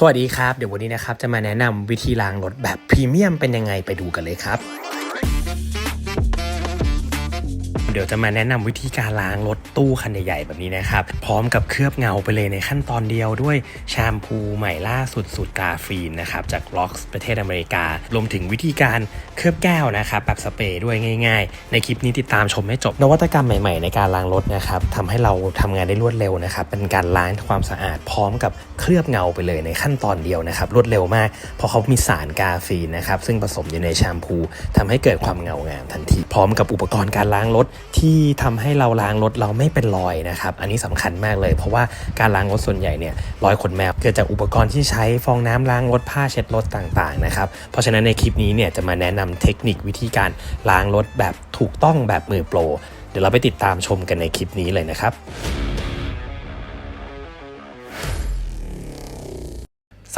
สวัสดีครับ เดี๋ยววันนี้นะครับจะมาแนะนำวิธีล้างรถแบบพรีเมียมเป็นยังไงไปดูกันเลยครับ ดี๋ยวจะมาแนะนำวิธีการล้างรถตู้คันใหญ่ๆแบบนี้นะครับ พร้อมกับเคลือบเงาไปเลยในขั้นตอนเดียวด้วยแชมพูใหม่ล่าสุดสูตรกาฟีนนะครับจากล็อกประเทศอเมริกา รวมถึงวิธีการเคลือบแก้วนะครับแบบสเปรย์ด้วยง่าย ๆ ในคลิปนี้ติดตามชมให้จบ นวัตกรรมใหม่ๆ ในการล้างรถนะครับทำให้เราทำงานได้รวดเร็วนะครับเป็นการล้างความสะอาดพร้อมกับเคลือบเงาไปเลยในขั้นตอนเดียวนะครับรวดเร็วมาก เพราะเขามีสารกาฟีนนะครับซึ่งผสมอยู่ในแชมพูทำให้เกิดความเงางามทันที พร้อมกับอุปกรณ์การล้างรถที่ทำให้เราล้างรถเราไม่เป็นรอยนะครับ อันนี้สำคัญมากเลย เพราะว่าการล้างรถส่วนใหญ่เนี่ยรอยขนแมวเกิดจากอุปกรณ์ที่ใช้ฟองน้ำล้างรถผ้าเช็ดรถต่างๆนะครับเพราะฉะนั้นในคลิปนี้เนี่ยจะมาแนะนำเทคนิควิธีการล้างรถแบบถูกต้องแบบมือโปร เดี๋ยวเราไปติดตามชมกันในคลิปนี้เลยนะครับ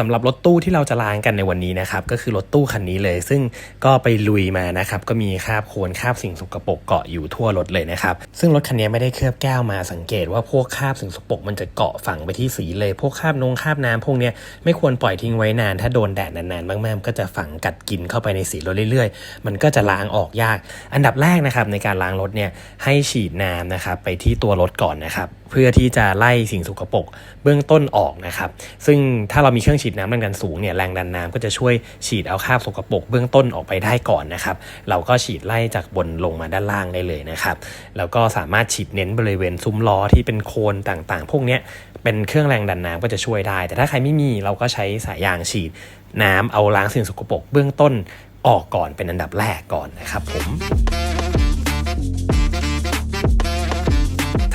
สำหรับรถตู้ที่เราจะล้างกันในวันนี้นะครับก็คือรถตู้คันนี้เลย ซึ่งก็ไปลุยมานะครับก็มีคราบโคลนคราบสิ่งสกปรกเกาะอยู่ทั่วรถเลยนะครับซึ่งรถคันนี้ไม่ได้เคลือบแก้วมาสังเกตว่าพวกคราบสิ่งสกปรกมันจะเกาะฝังไปที่สีเลย พวกคราบนงคราบน้ำพวกนี้ไม่ควรปล่อยทิ้งไว้นาน ถ้าโดนแดดนานๆมากๆมันก็จะฝังกัดกินเข้าไปในสีรถเรื่อยๆ มันก็จะล้างออกยาก อันดับแรกนะครับในการล้างรถเนี่ยให้ฉีดน้ำนะครับไปที่ตัวรถก่อนนะครับ เพื่อที่จะไล่สิ่งสกปรกเบื้องต้นออกนะครับ ซึ่งถ้าเรามีเครื่องฉีดน้ำแรงดันสูงเนี่ยแรงดันน้ำก็จะช่วยฉีดเอาคราบสกปรกเบื้องต้นออกไปได้ก่อนนะครับ เราก็ฉีดไล่จากบนลงมาด้านล่างได้เลยนะครับ แล้วก็สามารถฉีดเน้นบริเวณซุ้มล้อที่เป็นโคนต่างๆ พวกนี้เป็นเครื่องแรงดันน้ำก็จะช่วยได้ แต่ถ้าใครไม่มีเราก็ใช้สายยางฉีดน้ำเอาล้างสิ่งสกปรกเบื้องต้นออกก่อนเป็นอันดับแรกก่อนนะครับผม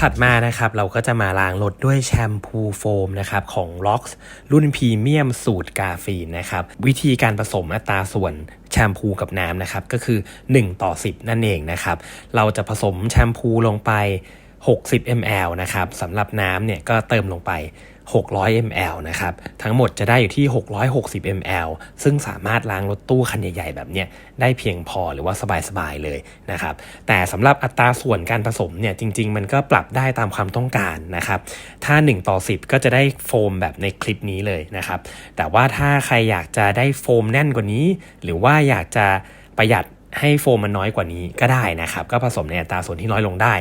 ถัดมานะครับเราก็จะมาล้างรถด้วยแชมพูโฟมนะครับของ l o x รุ่นพรีเมียมสูตรกาฟีนนะครับวิธีการผสมอัตราส่วนแชมพูกับน้ำนะครับก็คือ 1 ต่อ 10 นั่นเองนะครับเราจะผสมแชมพูลงไป 60 ml นะครับสำหรับน้ำเนี่ยก็เติมลงไป 600 ml นะครับ ทั้งหมดจะได้อยู่ที่ 660 ml ซึ่งสามารถล้างรถตู้คันใหญ่ ๆ แบบเนี้ยได้เพียงพอหรือว่าสบาย ๆ เลยนะครับ แต่สำหรับอัตราส่วนการผสมเนี่ยจริง ๆ มันก็ปรับได้ตามความต้องการนะครับ ถ้า 1 ต่อ 10 ก็จะได้โฟมแบบในคลิปนี้เลยนะครับ แต่ว่าถ้าใครอยากจะได้โฟมแน่นกว่านี้ หรือว่าอยากจะประหยัดให้โฟมมันน้อยกว่านี้ก็ได้นะครับ ก็ผสมในอัตราส่วนที่น้อยลงได้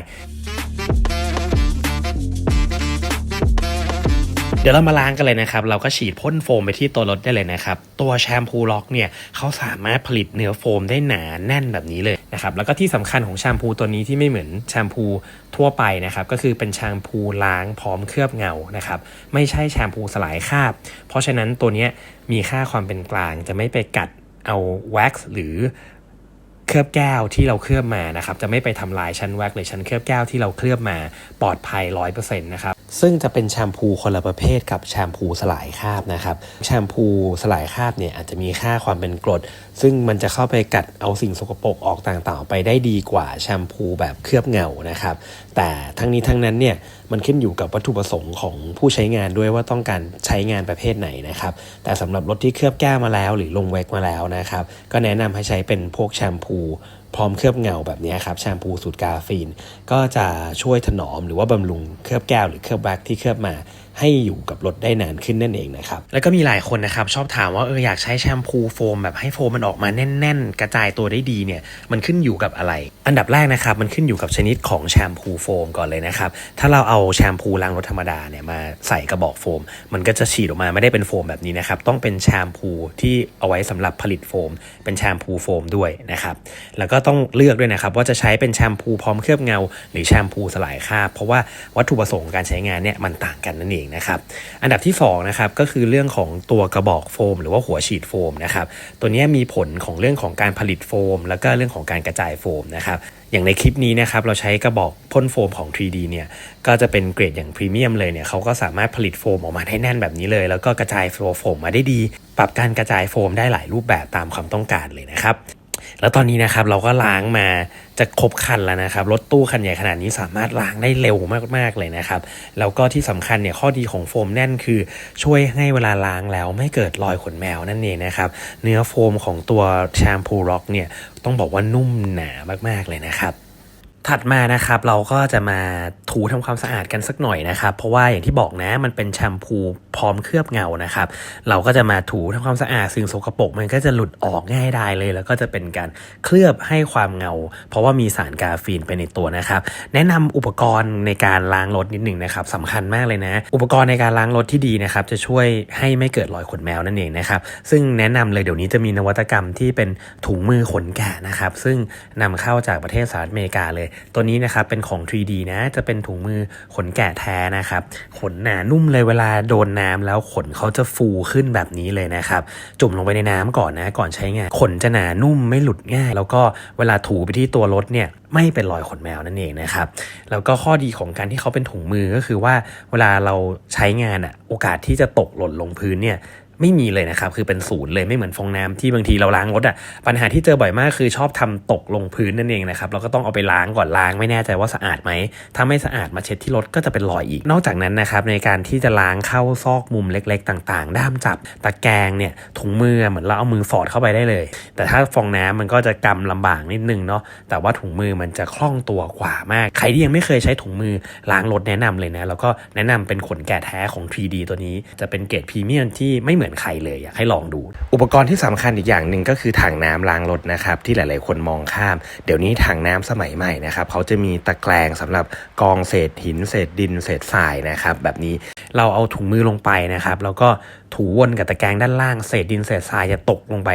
เดี๋ยวเรามาล้างกันเลยนะครับ เราก็ฉีดพ่นโฟมไปที่ตัวรถได้เลยนะครับ ตัวแชมพูล็อกเนี่ยเขาสามารถผลิตเนื้อโฟมได้หนาแน่นแบบนี้เลยนะครับ แล้วก็ที่สำคัญของแชมพูตัวนี้ที่ไม่เหมือนแชมพูทั่วไปนะครับ ก็คือเป็นแชมพูล้างพร้อมเคลือบเงานะครับ ไม่ใช่แชมพูสลายคราบ เพราะฉะนั้นตัวนี้มีค่าความเป็นกลางจะไม่ไปกัดเอาแว็กซ์หรือเคลือบแก้วที่เราเคลือบมานะครับ จะไม่ไปทำลายชั้นแว็กหรือชั้นเคลือบแก้วที่เราเคลือบมาปลอดภัย100%นะครับ ซึ่งจะเป็นแชมพูคนละประเภทกับแชมพูสลายคราบนะครับแชมพูสลายคราบเนี่ยอาจจะมีค่าความเป็นกรด ซึ่งมันจะเข้าไปกัดเอาสิ่งสกปรกออกต่างๆ ไปได้ดีกว่าแชมพูแบบเคลือบเงานะครับแต่ทั้งนี้ทั้งนั้นเนี่ยมันขึ้นอยู่กับวัตถุประสงค์ของผู้ใช้งานด้วยว่าต้องการใช้งานประเภทไหนนะครับแต่สำหรับรถที่เคลือบแก้วมาแล้ว หรือลงแว็กมาแล้วนะครับก็แนะนำให้ใช้เป็นพวกแชมพู พร้อมเคลือบเงาแบบนี้ครับแชมพูสูตรกาฟีน ก็จะช่วยถนอมหรือว่าบำรุงเคลือบแก้วหรือเคลือบแว็กที่เคลือบมา ให้อยู่กับรถได้นานขึ้นนั่นเองนะครับ แล้วก็มีหลายคนนะครับชอบถามว่าเอออยากใช้แชมพูโฟมแบบให้โฟมมันออกมาแน่น ๆ กระจายตัวได้ดีเนี่ยมันขึ้นอยู่กับอะไร อันดับแรกนะครับมันขึ้นอยู่กับชนิดของแชมพูโฟมก่อนเลยนะครับถ้าเราเอาแชมพูล้างรถธรรมดาเนี่ยมาใส่กระบอกโฟม มันก็จะฉีดออกมาไม่ได้เป็นโฟมแบบนี้นะครับต้องเป็นแชมพูที่เอาไว้สำหรับผลิตโฟม เป็นแชมพูโฟมด้วยนะครับแล้วก็ต้องเลือกด้วยนะครับว่าจะใช้เป็นแชมพูพร้อมเคลือบเงา หรือแชมพูสลายคราบเพราะว่าวัตถุประสงค์การใช้งานเนี่ยมันต่างกันนั่นเองนะครับ อันดับที่2นะครับก็คือเรื่องของตัวกระบอกโฟม หรือว่าหัวฉีดโฟมนะครับตัวนี้มีผลของเรื่องของการผลิตโฟม แล้วก็เรื่องของการกระจายโฟมนะครับอย่างในคลิปนี้นะครับเราใช้กระบอกพ่นโฟมของ 3D เนี่ยก็จะเป็นเกรดอย่างพรีเมียมเลยเนี่ยเขาก็สามารถผลิตโฟมออกมาให้แน่นแบบนี้เลย แล้วก็กระจายโฟมมาได้ดี ปรับการกระจายโฟมได้หลายรูปแบบตามความต้องการเลยนะครับ แล้วตอนนี้นะครับเราก็ล้างมาจะครบคันแล้วนะครับรถตู้คันใหญ่ขนาดนี้สามารถล้างได้เร็วมากๆเลยนะครับแล้วก็ที่สำคัญเนี่ยข้อดีของโฟมแน่นคือ ช่วยให้เวลาล้างแล้วไม่เกิดรอยขนแมวนั่นเองนะครับเนื้อโฟมของตัวแชมพูร็อกเนี่ยต้องบอกว่านุ่มหนามากๆเลยนะครับ ถัดมานะครับเราก็จะมาถูทำความสะอาดกันสักหน่อยนะครับ เพราะว่าอย่างที่บอกนะมันเป็นแชมพูพร้อมเคลือบเงานะครับ เราก็จะมาถูทำความสะอาดสิ่งสกปรกมันก็จะหลุดออกง่ายได้เลย แล้วก็จะเป็นการเคลือบให้ความเงา เพราะว่ามีสารกาฟีนไปในตัวนะครับ แนะนำอุปกรณ์ในการล้างรถนิดหนึ่งนะครับสำคัญมากเลยนะ อุปกรณ์ในการล้างรถที่ดีนะครับจะช่วยให้ไม่เกิดรอยขนแมวนั่นเองนะครับซึ่งแนะนำเลยเดี๋ยวนี้จะมีนวัตกรรมที่เป็นถุงมือขนแกะนะครับซึ่งนำเข้าจากประเทศสหรัฐอเมริกาเลยตัวนี้นะครับเป็นของ 3D นะ จะเป็นถุงมือขนแกะแท้นะครับ ขนหนานุ่มเลยเวลาโดนน้ำแล้วขนเขาจะฟูขึ้นแบบนี้เลยนะครับ จุ่มลงไปในน้ำก่อนนะ ก่อนใช้งาน ขนจะหนานุ่มไม่หลุดง่าย แล้วก็เวลาถูไปที่ตัวรถเนี่ยไม่เป็นรอยขนแมวนั่นเองนะครับ แล้วก็ข้อดีของการที่เขาเป็นถุงมือก็คือว่าเวลาเราใช้งานอะโอกาสที่จะตกหล่นลงพื้นเนี่ย ไม่มีเลยนะครับ คือเป็นศูนย์เลยไม่เหมือนฟองน้ำที่บางทีเราล้างรถอะ่ะปัญหาที่เจอบ่อยมากคือชอบทำตกลงพื้นนั่นเองนะครับเราก็ต้องเอาไปล้างก่อนล้างไม่แน่ใจว่าสะอาดไหมถ้าไม่สะอาดมาเช็ดที่รถก็จะเป็นรอยอีก นอกจากนั้นนะครับในการที่จะล้างเข้าซอกมุมเล็ก ๆ ต่างๆ ด้ามจับตะแกรงเนี่ยถุงมือเหมือนเราเอามือฟอดเข้าไปได้เลย แต่ถ้าฟองน้ำมันก็จะกำลำบากนิดนึงเนาะแต่ว่าถุงมือมันจะคล่องตัวกว่ามาก ใครที่ยังไม่เคยใช้ถุงมือล้างรถแนะนำเลยนะแล้วก็แนะนำเป็นขนแกะแท้ของ 3D ตัวนี้จะเป็นเกรดพรีเมียมที่ไม่เหมือนใครเลยอยากให้ลองดู อุปกรณ์ที่สำคัญอีกอย่างหนึ่งก็คือถังน้ำล้างรถนะครับที่หลาย ๆ คนมองข้าม เดี๋ยวนี้ถังน้ำสมัยใหม่นะครับเขาจะมีตะแกรงสำหรับกองเศษหินเศษดินเศษทรายนะครับแบบนี้เราเอาถุงมือลงไปนะครับแล้วก็ถูวนกับตะแกรงด้านล่างเศษดินเศษทรายจะตกลงไป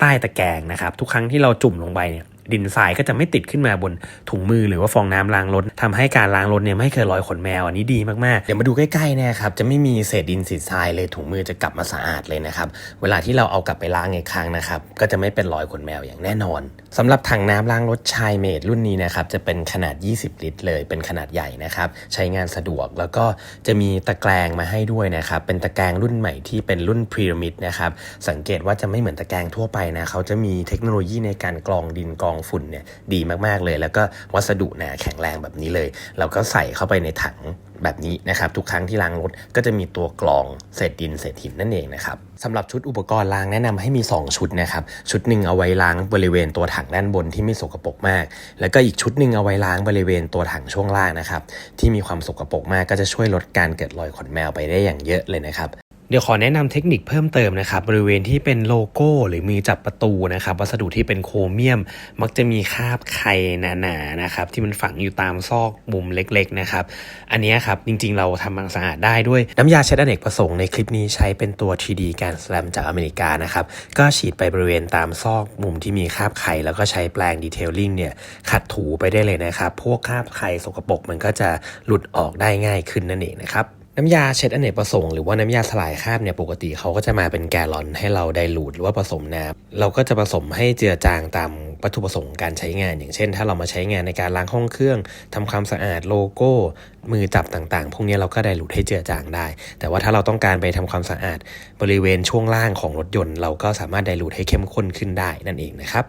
ใต้ตะแกรงนะครับทุกครั้งที่เราจุ่มลงไปเนี่ย ดินทรายก็จะไม่ติดขึ้นมาบนถุงมือหรือว่าฟองน้ำล้างรถทำให้การล้างรถเนี่ยไม่เคยรอยขนแมวอันนี้ดีมากๆ เดี๋ยวมาดูใกล้ๆนะครับจะไม่มีเศษดินเศษทรายเลยถุงมือจะกลับมาสะอาดเลยนะครับเวลาที่เราเอากลับไปล้างอีกครั้งนะครับก็จะไม่เป็นรอยขนแมวอย่างแน่นอน สำหรับถังน้ำล้างรถชายเมดรุ่นนี้นะครับจะเป็นขนาด 20 ลิตร เลยเป็นขนาดใหญ่นะครับใช้งานสะดวกแล้วก็จะมีตะแกรงมาให้ด้วยนะครับเป็นตะแกรงรุ่นใหม่ที่เป็นรุ่นพีระมิดนะครับสังเกตว่าจะไม่เหมือนตะแกรงทั่วไปนะเขาจะมีเทคโนโลยีในการกรองดินกรองฝุ่นเนี่ยดีมากๆเลย แล้วก็วัสดุหนาแข็งแรงแบบนี้เลย เราก็ใส่เข้าไปในถัง แบบนี้นะครับทุกครั้งที่ล้างรถก็จะมีตัวกรองเศษดินเศษหินนั่นเองนะครับสำหรับชุดอุปกรณ์ล้างแนะนำให้มี 2 ชุดนะครับชุดหนึ่งเอาไว้ล้างบริเวณตัวถังด้านบนที่ไม่สกปรกมาก แล้วก็อีกชุดหนึ่งเอาไว้ล้างบริเวณตัวถังช่วงล่างนะครับที่มีความสกปรกมากก็จะช่วยลดการเกิดรอยขนแมวไปได้อย่างเยอะเลยนะครับ เดี๋ยวขอแนะนำเทคนิคเพิ่มเติมนะครับบริเวณที่เป็นโลโก้หรือมือจับประตูนะครับวัสดุที่เป็นโครเมียม มักจะมีคราบไข่หนาๆนะครับที่มันฝังอยู่ตามซอกมุมเล็กๆนะครับอันนี้ครับจริงๆเราทำความสะอาดได้ด้วยน้ำยาเช็ดอเนกประสงค์ในคลิปนี้ใช้เป็นตัว 3D การสแลมจากอเมริกานะครับก็ฉีดไปบริเวณตามซอกมุมที่มีคราบไข่แล้วก็ใช้แปรงดีเทลลิ่งเนี่ยขัดถูไปได้เลยนะครับพวกคราบไข่สกปรกมันก็จะหลุดออกได้ง่ายขึ้นนั่นเองนะครับ น้ำยาเช็ดอเนกประสงค์หรือว่าน้ำยาสลายคราบเนี่ยปกติเขาก็จะมาเป็นแกลลอนให้เราไดรูดหรือว่าผสมน้ำเราก็จะผสมให้เจือจางตามวัตถุประสงค์การใช้งาน อย่างเช่น ถ้าเรามาใช้งานในการล้างห้องเครื่องทำความสะอาดโลโก้ มือจับต่างๆ พวกนี้เราก็ไดรูดให้เจือจางได้ แต่ว่าถ้าเราต้องการไปทำความสะอาดบริเวณช่วงล่างของรถยนต์ เราก็สามารถไดรูดให้เข้มข้นขึ้นได้นั่นเองนะครับ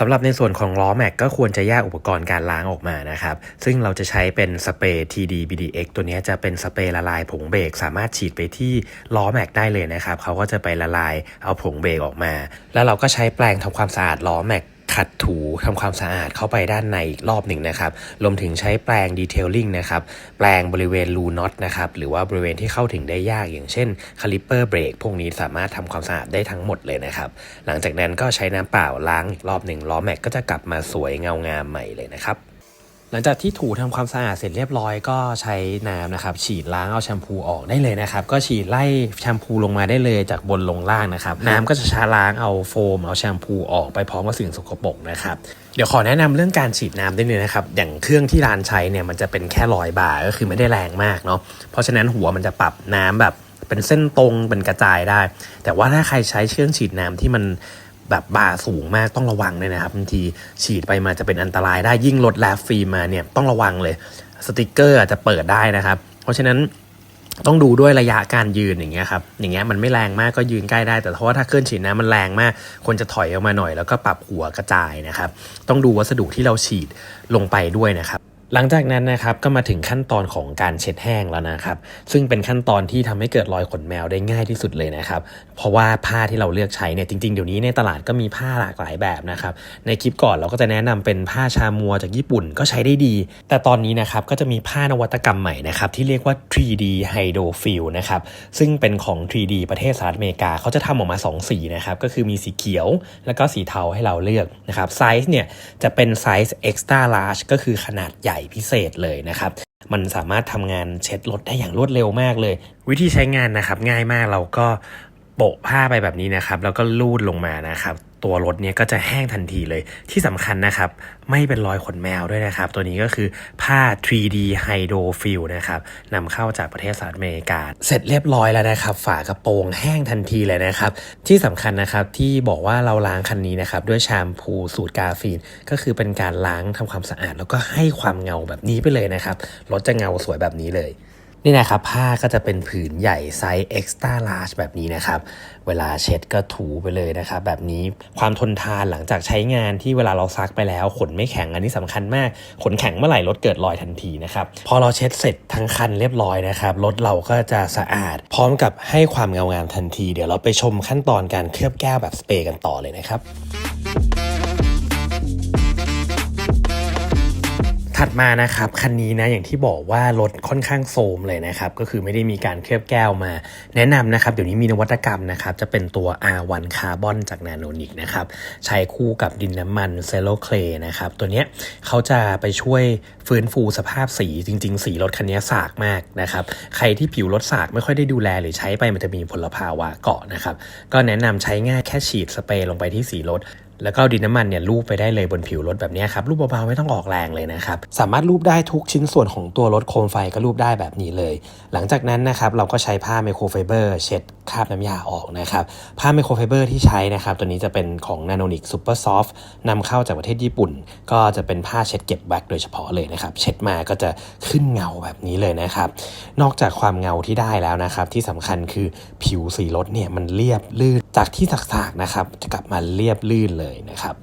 สำหรับในส่วนของล้อแม็กก็ควรจะแยกอุปกรณ์การล้างออกมานะครับซึ่งเราจะใช้เป็นสเปรย์ TD BDX ตัวนี้จะเป็นสเปรย์ละลายผงเบรกสามารถฉีดไปที่ล้อแม็กได้เลยนะครับเขาก็จะไปละลายเอาผงเบรกออกมา แล้วเราก็ใช้แปรงทำความสะอาดล้อแม็กขัดถูทำความสะอาดเข้าไปด้านในอีกรอบหนึ่งนะครับ รวมถึงใช้แปรงดีเทลลิ่งนะครับ แปรงบริเวณรูน็อตนะครับ หรือว่าบริเวณที่เข้าถึงได้ยากอย่างเช่นคาลิปเปอร์เบรกพวกนี้สามารถทำความสะอาดได้ทั้งหมดเลยนะครับ หลังจากนั้นก็ใช้น้ำเปล่าล้างอีกรอบหนึ่งล้อแม็กก็จะกลับมาสวยเงางามใหม่เลยนะครับ ลังจากที่ถูทำความสะอาดเสร็จเรียบร้อยก็ใช้น้ำนะครับ ฉีดล้างเอาแชมพูออกได้เลยนะครับ ก็ฉีดไล่แชมพูลงมาได้เลยจากบนลงล่างนะครับ น้ำก็จะชาล้างเอาโฟมเอาแชมพูออกไปพร้อมกับสิ่งสกปรกนะครับเดี๋ยวขอแนะนำเรื่องการฉีดน้ำได้เลยนะครับ อย่างเครื่องที่ร้านใช้เนี่ยมันจะเป็นแค่รอยบาร์ก็คือไม่ได้แรงมากเนาะเพราะฉะนั้นหัวมันจะปรับน้ำแบบเป็นเส้นตรงเป็นกระจายได้ แต่ว่าถ้าใครใช้เครื่องฉีดน้ำที่มัน แบบบาสูงมากต้องระวังเลยนะครับบางทีฉีดไปมาจะเป็นอันตรายได้ยิ่งลดแลฟฟิล์มมาเนี่ยต้องระวังเลยสติกเกอร์อาจจะเปิดได้นะครับ เพราะฉะนั้นต้องดูด้วยระยะการยืนอย่างเงี้ยครับอย่างเงี้ยมันไม่แรงมากก็ยืนใกล้ได้ แต่เพราะว่าถ้าเครื่องฉีดน้ำมันแรงมากควรจะถอยออกมาหน่อยแล้วก็ปรับหัวกระจายนะครับ ต้องดูวัสดุที่เราฉีดลงไปด้วยนะครับ หลังจากนั้นนะครับก็มาถึงขั้นตอนของการเช็ดแห้งแล้วนะครับ ซึ่งเป็นขั้นตอนที่ทำให้เกิดรอยขนแมวได้ง่ายที่สุดเลยนะครับ เพราะว่าผ้าที่เราเลือกใช้เนี่ยจริงๆเดี๋ยวนี้ในตลาดก็มีผ้าหลากหลายแบบนะครับ ในคลิปก่อนเราก็จะแนะนำเป็นผ้าชามัวจากญี่ปุ่นก็ใช้ได้ดี แต่ตอนนี้นะครับก็จะมีผ้านวัตกรรมใหม่นะครับที่เรียกว่า 3D Hydrofill นะครับซึ่งเป็นของ 3D ประเทศสหรัฐอเมริกาเขาจะทำออกมา 2 สีนะครับก็คือมีสีเขียว แล้วก็สีเทาให้เราเลือกนะครับไซส์เนี่ยจะเป็นไซส์ extra large ก็คือขนาดใหญ่พิเศษเลยนะครับ มันสามารถทำงานเช็ดรถได้อย่างรวดเร็วมากเลย วิธีใช้งานนะครับง่ายมากเราก็โปะผ้าไปแบบนี้นะครับ แล้วก็ลูดลงมานะครับ ตัวรถเนี่ยก็จะแห้งทันทีเลยที่สำคัญนะครับ ไม่เป็นรอยขนแมวด้วยนะครับ ตัวนี้ก็คือผ้า 3D Hydrofill นะครับนำเข้าจากประเทศสหรัฐอเมริกา เสร็จเรียบร้อยแล้วนะครับ ฝากระโปรงแห้งทันทีเลยนะครับ ที่สำคัญนะครับที่บอกว่าเราล้างคันนี้นะครับ ด้วยแชมพูสูตรกาฟีน ก็คือเป็นการล้างทำความสะอาด แล้วก็ให้ความเงาแบบนี้ไปเลยนะครับรถจะเงาสวยแบบนี้เลย นี่นะครับผ้าก็จะเป็นผืนใหญ่ไซส์ extra large แบบนี้นะครับ เวลาเช็ดก็ถูไปเลยนะครับ แบบนี้ความทนทานหลังจากใช้งานที่เวลาเราซักไปแล้ว ขนไม่แข็งอันนี้สำคัญมาก ขนแข็งเมื่อไหร่รถเกิดรอยทันทีนะครับ พอเราเช็ดเสร็จทั้งคันเรียบร้อยนะครับรถเราก็จะสะอาด พร้อมกับให้ความเงางามทันที เดี๋ยวเราไปชมขั้นตอนการเคลือบแก้วแบบสเปรย์กันต่อเลยนะครับ ถัดมานะครับคันนี้นะอย่างที่บอกว่ารถค่อนข้างโซมเลยนะครับก็คือไม่ได้มีการเคลือบแก้วมา แนะนำนะครับเดี๋ยวนี้มีนวัตกรรมนะครับจะเป็นตัว R1 คาร์บอนจากนาโนนิกนะครับใช้คู่กับดินน้ำมันเซโลเคลนะครับตัวเนี้ยเขาจะไปช่วยฟื้นฟูสภาพสีจริง ๆ สีรถคันนี้สากมากนะครับใครที่ผิวรถสากไม่ค่อยได้ดูแลหรือใช้ไปมันจะมีพลภาวะเกาะนะครับก็แนะนำใช้ง่ายแค่ฉีดสเปรย์ลงไปที่สีรถ แล้วก็ดินน้ำมันเนี่ยลูบไปได้เลยบนผิวรถแบบนี้ครับลูบเบาๆไม่ต้องออกแรงเลยนะครับสามารถลูบได้ทุกชิ้นส่วนของตัวรถโคมไฟก็ลูบได้แบบนี้เลย หลังจากนั้นนะครับเราก็ใช้ผ้าไมโครไฟเบอร์เช็ดคราบน้ำยาออกนะครับผ้าไมโครไฟเบอร์ที่ใช้นะครับตัวนี้จะเป็นของ n a n o n i c Super Soft นำเข้าจากประเทศญี่ปุ่น ก็จะเป็นผ้าเช็ดเก็บแว็กโดยเฉพาะเลยนะครับเช็ดมาก็จะขึ้นเงาแบบนี้เลยนะครับนอกจากความเงาที่ได้แล้วนะครับที่สำคัญคือผิวสีรถเนี่ยมันเรียบลื่น จากที่สักๆนะครับจะกลับมาเรียบลื่นเลยนะครับ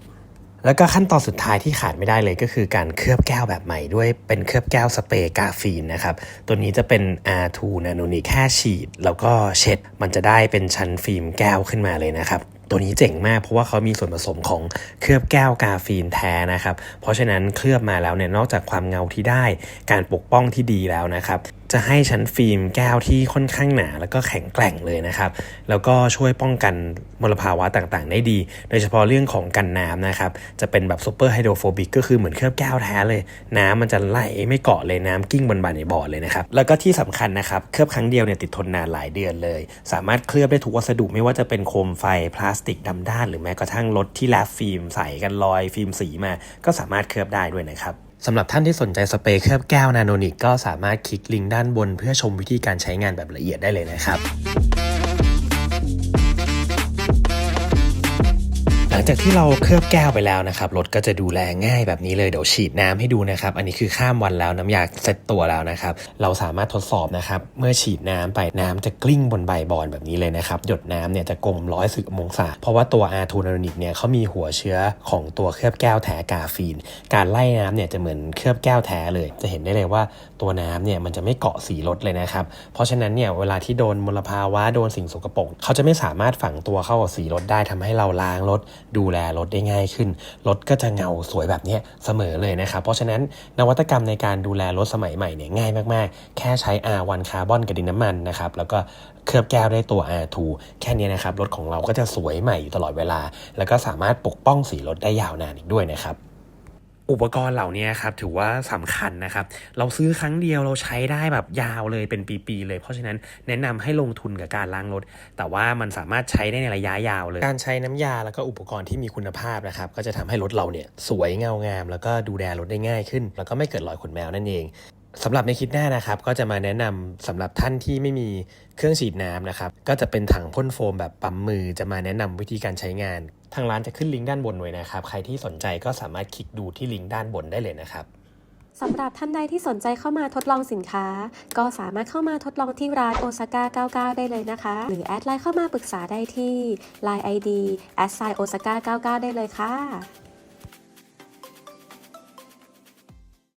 แล้วก็ขั้นตอนสุดท้ายที่ขาดไม่ได้เลยก็คือการเคลือบแก้วแบบใหม่ด้วยเป็นเคลือบแก้วสเปรย์กาฟีนนะครับ ตัวนี้จะเป็น R2 Nano n i แค่ฉีด แล้วก็เช็ด มันจะได้เป็นชั้นฟิล์มแก้วขึ้นมาเลยนะครับ ตัวนี้เจ๋งมากเพราะว่าเขามีส่วนผสมของเคลือบแก้วกาฟีนแท้นะครับ เพราะฉะนั้นเคลือบมาแล้วเนี่ยนอกจากความเงาที่ได้ การปกป้องที่ดีแล้วนะครับจะให้ชั้นฟิล์มแก้วที่ค่อนข้างหนา แล้วก็แข็งแกร่งเลยนะครับ แล้วก็ช่วยป้องกันมลภาวะต่างๆ ได้ดี โดยเฉพาะเรื่องของกันน้ำนะครับ จะเป็นแบบซูเปอร์ไฮโดรโฟบิกก็คือเหมือนเคลือบแก้วแท้เลย น้ำมันจะไหลไม่เกาะเลยน้ำกิ้งบนบานในบ่อเลยนะครับ แล้วก็ที่สำคัญนะครับ เคลือบครั้งเดียวเนี่ยติดทนนานหลายเดือนเลย สามารถเคลือบได้ทุกวัสดุไม่ว่าจะเป็นโคมไฟพลาสติกดำด้าน หรือแม้กระทั่งรถที่แลบฟิล์มใส่กันรอยฟิล์มสีมา ก็สามารถเคลือบได้ด้วยนะครับ สำหรับท่านที่สนใจสเปรย์เคลือบแก้วนาโนนิกก็สามารถคลิกลิงก์ด้านบน เพื่อชมวิธีการใช้งานแบบละเอียดได้เลยนะครับ หลังจากที่เราเคลือบแก้วไปแล้วนะครับรถก็จะดูแลง่ายแบบนี้เลยเดี๋ยวฉีดน้ำให้ดูนะครับ อันนี้คือข้ามวันแล้วน้ำยาเซ็ตตัวแล้วนะครับ เราสามารถทดสอบนะครับ เมื่อฉีดน้ำไปน้ำจะกลิ้งบนใบบอนแบบนี้เลยนะครับ หยดน้ำเนี่ยจะกลมร้อยสิบองศาเพราะว่าตัว R2 n a n o n i c เนี่ยเขามีหัวเชื้อของตัวเคลือบแก้วแท้กาฟีน การไล่น้ำเนี่ยจะเหมือนเคลือบแก้วแท้เลย จะเห็นได้เลยว่าตัวน้ำเนี่ยมันจะไม่เกาะสีรถเลยนะครับ เพราะฉะนั้นเนี่ยเวลาที่โดนมลภาวะโดนสิ่งสกปรกเขาจะไม่สามารถฝังตัวเข้ากับสีรถได้ทำให้เราล้างรถ ดูแลรถได้ง่ายขึ้น รถก็จะเงาสวยแบบนี้เสมอเลยนะครับ เพราะฉะนั้นนวัตกรรมในการดูแลรถสมัยใหม่เนี่ยง่ายมากๆ แค่ใช้ R1 คาร์บอนกับดินน้ำมันนะครับ แล้วก็เคลือบแก้วได้ตัว R2 แค่นี้นะครับ รถของเราก็จะสวยใหม่อยู่ตลอดเวลา แล้วก็สามารถปกป้องสีรถได้ยาวนานอีกด้วยนะครับ อุปกรณ์เหล่านี้ครับถือว่าสำคัญนะครับ เราซื้อครั้งเดียวเราใช้ได้แบบยาวเลยเป็นปีๆเลย เพราะฉะนั้นแนะนำให้ลงทุนกับการล้างรถ แต่ว่ามันสามารถใช้ได้ในระยะยาวเลย การใช้น้ำยาแล้วก็อุปกรณ์ที่มีคุณภาพนะครับก็จะทำให้รถเราเนี่ยสวยเงางาม แล้วก็ดูแลรถได้ง่ายขึ้น แล้วก็ไม่เกิดรอยขนแมวนั่นเอง สำหรับในคลิปหน้านะครับ ก็จะมาแนะนำสำหรับท่านที่ไม่มีเครื่องฉีดน้ำนะครับ ก็จะเป็นถังพ่นโฟมแบบปั๊มมือ จะมาแนะนำวิธีการใช้งาน ทางร้านจะขึ้นลิงก์ด้านบนไว้นะครับ ใครที่สนใจก็สามารถคลิกดูที่ลิงก์ด้านบนได้เลยนะครับสำหรับท่านใดที่สนใจเข้ามาทดลองสินค้า ก็สามารถเข้ามาทดลองที่ร้านโอซาก้า99 ได้เลยนะคะ หรือแอดไลน์เข้ามาปรึกษาได้ที่ Line ID แอดไซโอซาก้า99 ได้เลยค่ะ